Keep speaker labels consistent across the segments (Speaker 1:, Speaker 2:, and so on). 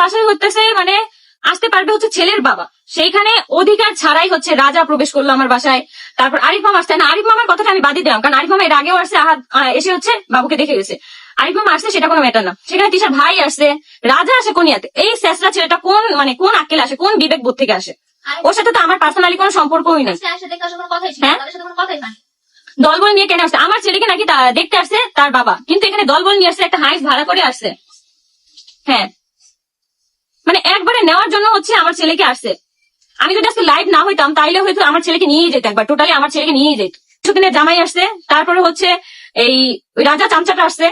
Speaker 1: বাসায় হতেছে মানে আসতে পারবে হচ্ছে ছেলের বাবা। সেইখানে অধিকার ছাড়াই হচ্ছে রাজা প্রবেশ করল আমার বাসায়। তারপর আরিফ মামা আসছে। না আরিফ মামার কথাটা আমি বাদই দিলাম কারণ আরিফ মামা এর আগেও আসছে এসে হচ্ছে বাবুকে দেখে গেছে। আরিফ মামা আসছে সেটা কোনো ম্যাটার না। সেখানে তিশার ভাই আসছে রাজা আসে কোন ইয়াতে? এই শেষরা ছেলেটা কোন মানে কোন আক্কেল আসে কোন বিবেক বোধ থেকে আসে? ওর সাথে তো আমার পার্সোনালি কোনো সম্পর্কই নেই।
Speaker 2: ছিল
Speaker 1: হ্যাঁ? দলবল নিয়ে কেন আসছে? আমার ছেলেকে নাকি দেখতে আসছে তার বাবা। কিন্তু এখানে দলবল নিয়ে আসছে একটা হাইস ভাড়া করে আসছে। হ্যাঁ। মানে একবারে নেওয়ার জন্য হচ্ছে আমার ছেলেকে আসছে। আমি যদি আজকে লাইভ না হইতাম, তাইলে হয়তো আমার ছেলেকে নিয়ে যেত একবার টোটালি আমার ছেলেকে নিয়ে যেত। কিছুদিনের জামাই আসছে, তারপরে হচ্ছে এই রাজা চামচাটা আসছে,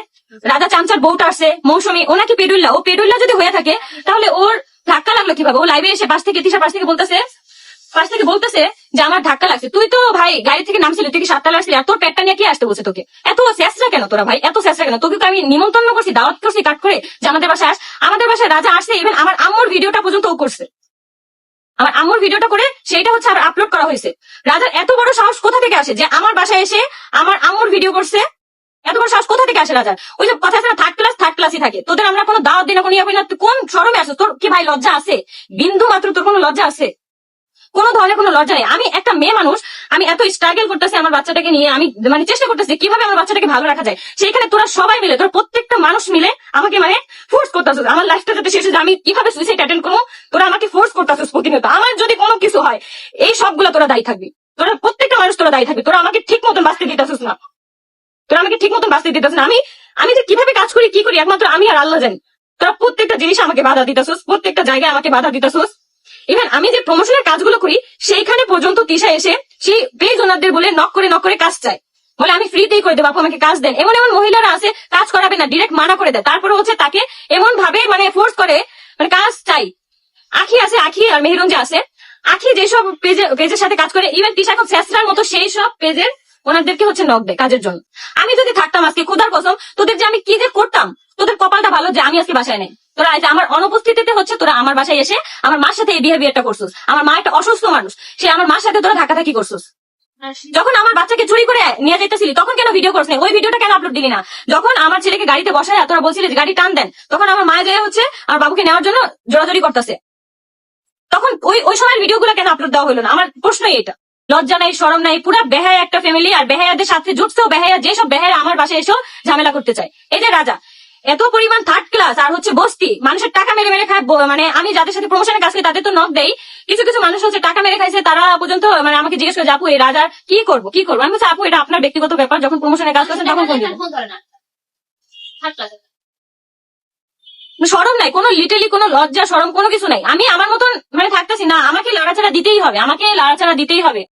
Speaker 1: রাজা চামচার বউটা আসছে, মৌসুমী, ও নাকি পেডুল্লা, ও পেডুল্লা যদি হয়ে থাকে, তাহলে ওর ধাক্কা লাগল কীভাবে? ও লাইভে এসে পাশ থেকে তিসার পাশ থেকে বলতেছে পাশ থেকে বলতেছে যে আমার ধাক্কা লাগছে। তুই তো ভাই গাড়ি থেকে নামছিলি, তুই কি সাতটা আসলি আর তোর পেটটা নিয়ে কি আসতে বলছে তোকে? এত শেষরা কেন তোরা ভাই? এত শেষরা কেন? তোকে আমি নিমন্ত্রণ করছি, দাওয়াত করছি কাট করে যে আমাদের বাসায় আস। আমাদের বাসায় রাজা আসছে ইভেন আমার আম্মুর ভিডিওটা পর্যন্ত ও করছে। আমার আম্মুর ভিডিওটা করে সেইটা হচ্ছে আবার আপলোড করা হয়েছে। রাজার এত বড় সাহস কোথা থেকে আসে যে আমার বাসায় এসে আমার আম্মুর ভিডিও করছে? এত বড় সাহস কোথা থেকে আসে রাজার? ওই যে কথা আছে থার্ড ক্লাস থার্ড ক্লাসই থাকে। তোদের আমরা কোনো দাওয়াত দিই না কোনো ইয়ে না? কোন শরমে আসে তোর কি ভাই লজ্জা আছে? বিন্দু মাত্র তোর কোনো লজ্জা আছে? কোনো ধরনের কোনো লজ্জা নেই। আমি একটা মেয়ে মানুষ, আমি এত স্ট্রাগল করতেছি আমার বাচ্চাটাকে নিয়ে, আমি মানে চেষ্টা করতেছি কীভাবে আমার বাচ্চাটাকে ভালো রাখা যায়। সেইখানে তোরা সবাই মিলে, তোরা প্রত্যেকটা মানুষ মিলে আমাকে মানে ফোর্স করতেছিস আমার লাইফটা যাতে শেষ হয়ে আমি কীভাবে সুইসাইড অ্যাটেন্ড করব, তোরা আমাকে ফোর্স করতেছিস প্রতিনিয়ত। আমার যদি কোনো কিছু হয়, এই সবগুলো তোরা দায়ী থাকবি। তোরা প্রত্যেকটা মানুষ তোরা দায়ী থাকবি। তোরা আমাকে ঠিক মতন বাঁচতে দিতেছিস না। তোরা আমাকে ঠিক মতন বাঁচতে দিতেছিস না। আমি আমি যে কীভাবে কাজ করি, কি করি, একমাত্র আমি আর আল্লাহ জানি। তোরা প্রত্যেকটা জিনিস আমাকে বাধা দিতেছিস, প্রত্যেকটা জায়গায় আমাকে বাধা দিতেছিস। ইভেন আমি যে প্রমোশনের কাজগুলো করি, সেইখানে পর্যন্ত তিশা এসে সেই পেজ ওনারদের বলে নক করে নক করে কাজ চায়। বলে, আমি ফ্রিতেই করে দেবো, আপু আমাকে কাজ দেন। এমন এমন মহিলারা আছে, কাজ করাবে না ডিরেক্ট মানা করে দেয়। তারপরে হচ্ছে তাকে এমন ভাবে মানে ফোর্স করে মানে কাজ চাই। আখি আছে, আখি আর মেহরুন যে আছে। আখি যেসব পেজে পেজের সাথে কাজ করে ইভেন তিশা খুব শেষরার মতো সেই সব পেজের ওনাদেরকে হচ্ছে নক দেয় কাজের জন্য। আমি যদি থাকতাম আজকে, খোদার কসম, তোদের যে আমি কি যে করতাম, তোদের কপালটা ভালো যে আমি আজকে বাসায় নেই। তোরা আজ আমার অনুপস্থিতিতে হচ্ছে তোরা আমার বাসায় এসে আমার মার সাথে এই বিহেভিয়ারটা করছিস। আমার মা একটা অসুস্থ মানুষ সে আমার মার সাথে তোরা ধাক্কাধাক্কি করছিস। যখন আমার বাচ্চাকে চুরি করে নিয়ে যেতেছিলি তখন কেন ভিডিও করছ ওই ভিডিওটা কেন আপলোড দিলি না? যখন আমার ছেলেকে গাড়িতে বসায় তোরা বলছিলি গাড়ি টান দেন তখন আমার মায়ের যায় হচ্ছে আমার বাবুকে নেওয়ার জন্য জোরাজোরি করতেছে। তখন ওই ওই সময়ের ভিডিওগুলো কেন আপলোড দেওয়া হলো না? আমার প্রশ্নই এটা। লজ্জা নাই শরম নাই পুরো বেহায়া একটা ফ্যামিলি আর বেহায়াদের সাথে জুটছে বেহায়া যেসব বেহায়া আমার বাসায় এসেও ঝামেলা করতে চায়। এই যে রাজা এত পরিমাণ থার্ড ক্লাস আর হচ্ছে বস্তি মানুষের টাকা মেরে মেরে খায় মানে আমি যাদের সাথে প্রমোশনের কাজ করি তাদের তো নক দেই। কিছু কিছু মানুষ হচ্ছে টাকা মেরে খাইছে তারা পর্যন্ত মানে আমাকে জিজ্ঞেস করে যে, আপু এই রাজার কি করব কি করব? আমি বলছি আপু এটা আপনার ব্যক্তিগত ব্যাপার যখন প্রমোশনের কাজ করছেন তখন ফোন
Speaker 2: ধরে না।
Speaker 1: সরম নাই কোনো লিটালি কোনো লজ্জা সরম কোনো কিছু নাই। আমি আমার মতন মানে থাকতেছি না আমাকে লাড়াচাড়া দিতেই হবে আমাকে লাড়াচাড়া দিতেই হবে।